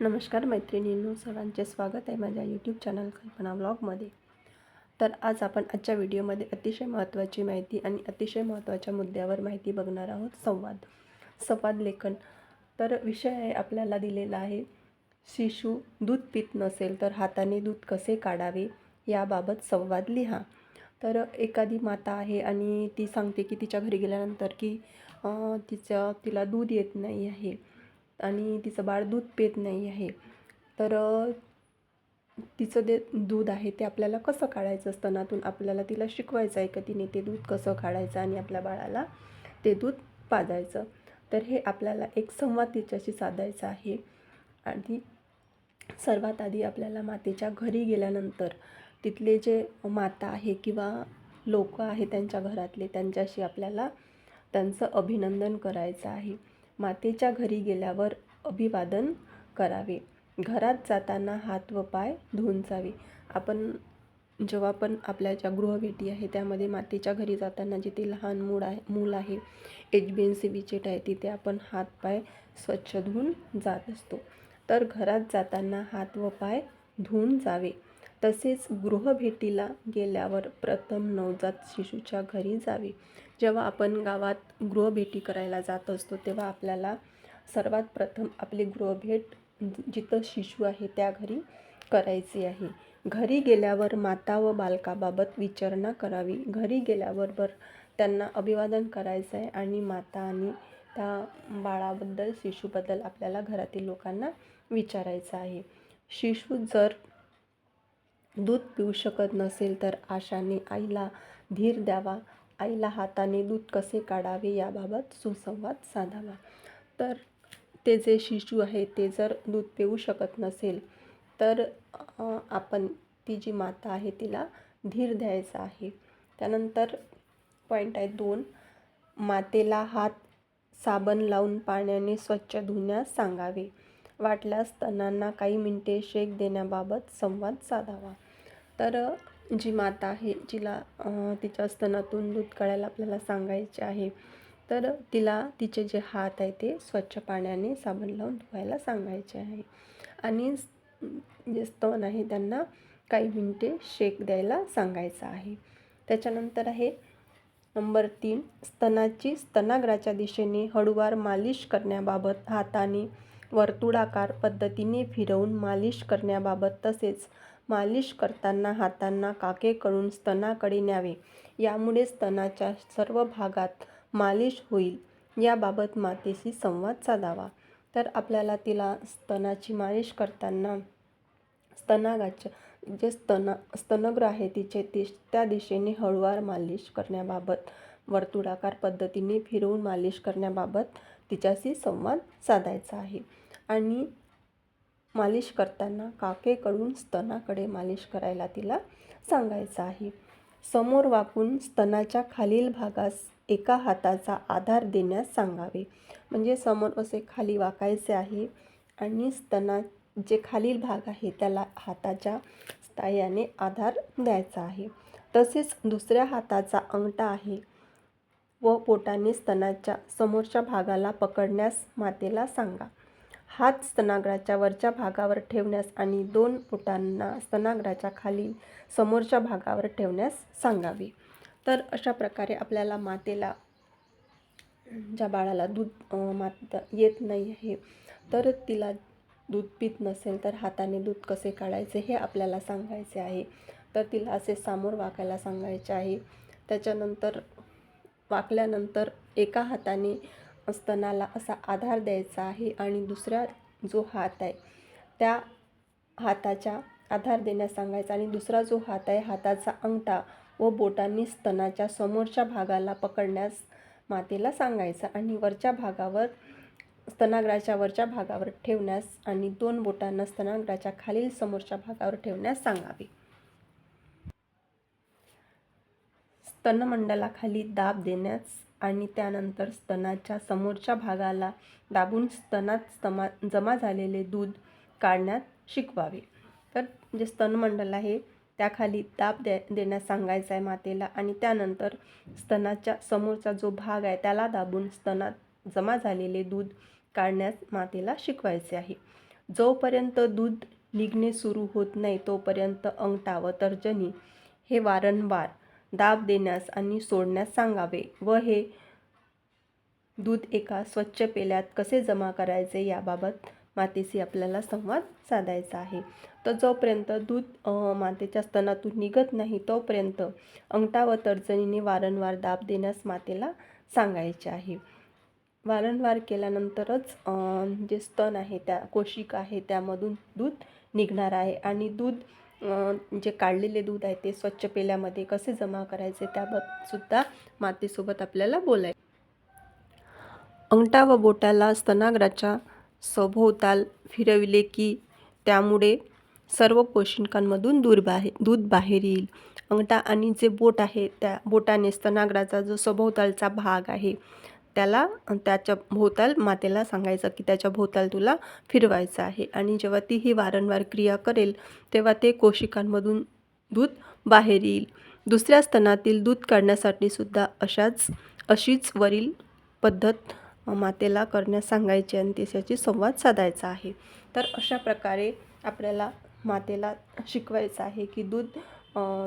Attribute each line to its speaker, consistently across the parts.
Speaker 1: नमस्कार मैत्रिणींनो सर्वांचे स्वागत आहे माझ्या यूट्यूब चॅनल कल्पना ब्लॉगमध्ये तर आज आपण आजच्या व्हिडिओमध्ये अतिशय महत्त्वाची माहिती आणि अतिशय महत्त्वाच्या मुद्द्यावर माहिती बघणार आहोत संवाद. संवाद लेखन. तर विषय आहे आपल्याला दिलेला आहे शिशु दूध पित नसेल तर हाताने दूध कसे काढावे याबाबत संवाद लिहा. तर एखादी माता आहे आणि ती सांगते की तिच्या घरी गेल्यानंतर की तिचं तिला दूध येत नाही आहे. आणि तिचं बाळ दूध पित नाही आहे. तर तिचं जे दूध आहे ते आपल्याला कसं काढायचं स्तनातून? आपल्याला तिला शिकवायचं आहे का तिने ते दूध कसं काढायचं आणि आपल्या बाळाला ते दूध पाजायचं? तर हे आपल्याला एक संवाद तिच्याशी साधायचा आहे. आणि सर्वात आधी आपल्याला मातेच्या घरी गेल्यानंतर तिथले जे माता आहे किंवा लोक आहे त्यांच्या घरातले त्यांच्याशी आपल्याला त्यांचं अभिनंदन करायचं आहे. मातेच्या घरी गेल्यावर अभिवादन करावे. घरात जाताना हात व पाय धुवून जावे आपण जेव्हा पण आपल्या ज्या गृहभेटी आहे त्यामध्ये मातेच्या घरी जाताना जिथे लहान मूळ आहे मूल आहे एच बी एन सी विचेट आहे तिथे आपण हात पाय स्वच्छ धुवून जात असतो. तर घरात जाताना हात व पाय धुवून जावे. तसेच गृहभेटीला गेल्यावर प्रथम नवजात शिशूच्या घरी जावे. जेव्हा आपण गावात गृहभेटी करायला जात असतो तेव्हा आपल्याला सर्वात प्रथम आपली गृहभेट जिथं शिशू आहे त्या घरी करायची आहे. घरी गेल्यावर माता व बालकाबाबत विचारणा करावी. घरी गेल्याबरोबर त्यांना अभिवादन करायचं आहे आणि माता आणि त्या बाळाबद्दल शिशूबद्दल आपल्याला घरातील लोकांना विचारायचं आहे. शिशू जर दूध पिऊ शकत नसेल तर आशाने आईला धीर द्यावा. आईला हाताने दूध कसे काढावे याबाबत सुसंवाद साधावा. तर ते जे शिशू आहे ते जर दूध पिऊ शकत नसेल तर आपण ती जी माता आहे तिला धीर द्यायचा आहे. त्यानंतर पॉईंट आहे दोन. मातेला हात साबण लावून पाण्याने स्वच्छ धुण्यास सांगावे. वाटल्यास तणांना काही मिनिटे शेक देण्याबाबत संवाद साधावा. तर जी माता आहे जिला तिच्या स्तनातून दूध काढायला आपल्याला सांगायचे आहे तर तिला तिचे जे हात आहे ते स्वच्छ पाण्याने साबण लावून धुवायला सांगायचे आहे. आणि जे स्तन आहे त्यांना काही मिनटे शेक द्यायला सांगायचं आहे. त्याच्यानंतर आहे नंबर तीन स्तनाची स्तनाग्राच्या दिशेने हळूवार मालिश करण्याबाबत हाताने वर्तुळाकार पद्धतीने फिरवून मालिश करण्याबाबत तसेच मालिश करताना हातांना काकेकडून स्तनाकडे न्यावे. यामुळे स्तनाच्या सर्व भागात मालिश होईल. याबाबत मातेशी संवाद साधावा. तर आपल्याला तिला स्तनाची मालिश करताना स्तनागाच्या जे स्तन स्तनग्र आहे तिचे ती त्या दिशेने हळूवार मालिश करण्याबाबत वर्तुळाकार पद्धतीने फिरवून मालिश करण्याबाबत तिच्याशी संवाद साधायचा आहे. आणि मालिश करताना काकेकडून स्तनाकडे मालिश करायला तिला सांगायचं आहे. समोर वाकून स्तनाच्या खालील भागास एका हाताचा आधार देण्यास सांगावे. म्हणजे समोर असे खाली वाकायचे आहे आणि स्तना जे खालील भाग आहे त्याला हाताच्या स्थायाने आधार द्यायचा आहे. तसेच दुसऱ्या हाताचा अंगठा आहे व पोटाने स्तनाच्या समोरच्या भागाला पकडण्यास मातेला सांगा. हात स्तनाग्राच्या वरच्या भागावर ठेवण्यास आणि दोन बोटांना स्तनाग्राच्या खाली समोरच्या भागावर ठेवण्यास सांगावे. तर अशा प्रकारे आपल्याला मातेला ज्या बाळाला दूध मात येत नाही आहे तर तिला दूध पित नसेल तर हाताने दूध कसे काढायचे हे आपल्याला सांगायचे आहे. तर तिला असे सामोर वाकायला सांगायचे आहे. त्याच्यानंतर वाकल्यानंतर एका हाताने स्तनाला असा आधार द्यायचा आहे आणि दुसरा जो हात आहे त्या हाताच्या आधार देण्यास सांगायचा आणि दुसरा जो हात आहे हाताचा अंगठा व बोटांनी स्तनाच्या समोरच्या भागाला पकडण्यास मातेला सांगायचं आणि वरच्या भागावर स्तनाग्राच्या वरच्या भागावर ठेवण्यास आणि दोन बोटांना स्तनाग्राच्या खालील समोरच्या भागावर ठेवण्यास सांगावे. स्तनमंडलाखाली दाब देण्यास आणि त्यानंतर स्तनाच्या समोरच्या भागाला दाबून स्तनात स्तमा जमा झालेले दूध काढण्यात शिकवावे. तर जे स्तनमंडल आहे त्याखाली दाब द्या देण्यास सांगायचं आहे मातेला आणि त्यानंतर स्तनाच्या समोरचा जो भाग आहे त्याला दाबून स्तनात जमा झालेले दूध काढण्यास मातेला शिकवायचे आहे. जोपर्यंत दूध निघणे सुरू होत नाही तोपर्यंत अंगठा व तर्जनी हे वारंवार दाब देण्यास आणि सोडण्यास सांगावे व हे दूध एका स्वच्छ पेल्यात कसे जमा करायचे याबाबत मातेशी आपल्याला संवाद साधायचा आहे. तर जोपर्यंत दूध मातेच्या स्तनातून निघत नाही तोपर्यंत अंगठा व तर्जनीने वारंवार दाब देण्यास मातेला सांगायचे आहे. वारंवार केल्यानंतरच जे स्तन आहे त्या कोशिका आहे त्यामधून दूध निघणार आहे आणि दूध जे काढलेले दूध आहे ते स्वच्छ पेल्यामध्ये कसे जमा करायचे त्याबाबत सुद्धा मातेसोबत आपल्याला बोलाय अंगठा व बोटाला स्तनाग्राच्या सभोवताल फिरविले की त्यामुळे सर्व पोषणकांमधून दूर बाहेर दूध बाहेर येईल. अंगठा आणि जे बोट आहे त्या बोटाने स्तनाग्राचा जो सभोवतालचा भाग आहे त्याला त्याच्या भोवताल मातेला सांगायचं की त्याच्या भोवताल तुला फिरवायचं आहे. आणि जेव्हा ती ही वारंवार क्रिया करेल तेव्हा ते कोशिकांमधून दूध बाहेर येईल. दुसऱ्या स्तनातील दूध काढण्यासाठी सुद्धा अशाच अशीच वरील पद्धत मातेला करण्यास सांगायची आणि त्याच्याशी संवाद साधायचा आहे. तर अशा प्रकारे आपल्याला मातेला शिकवायचं आहे की दूध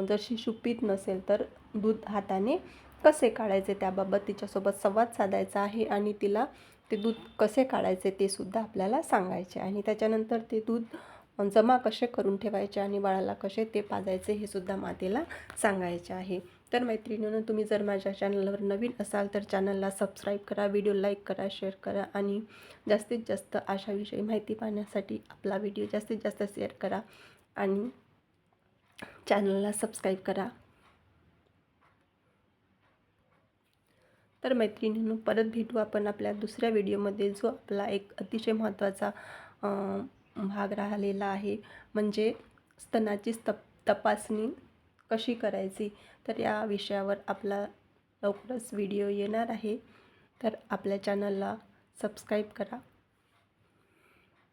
Speaker 1: जर शिशु नसेल तर दूध हाताने कसे काढायचे त्याबाबत तिच्यासोबत संवाद साधायचा आहे आणि तिला ते दूध कसे काढायचे ते सुद्धा आपल्याला सांगायचे आणि त्याच्यानंतर ते दूध जमा कसे करून ठेवायचे आणि बाळाला कसे ते पाजायचे हे सुद्धा मातेला सांगायचे आहे. तर मैत्रिणीनं तुम्ही जर माझ्या चॅनलवर नवीन असाल तर चॅनलला सबस्क्राईब करा व्हिडिओ लाईक करा शेअर करा आणि जास्तीत जास्त अशाविषयी माहिती पाहण्यासाठी आपला व्हिडिओ जास्तीत जास्त शेअर करा आणि चॅनलला सबस्क्राईब करा. तर मैत्रिणींनो परत भेटू आपण आपल्या दुसऱ्या व्हिडिओमध्ये जो आपला एक अतिशय महत्त्वाचा भाग राहिलेला आहे. म्हणजे स्तनाची तप तपासणी कशी करायची? तर या विषयावर आपला लवकरच व्हिडिओ येणार आहे. तर आपल्या चॅनलला सबस्क्राईब करा.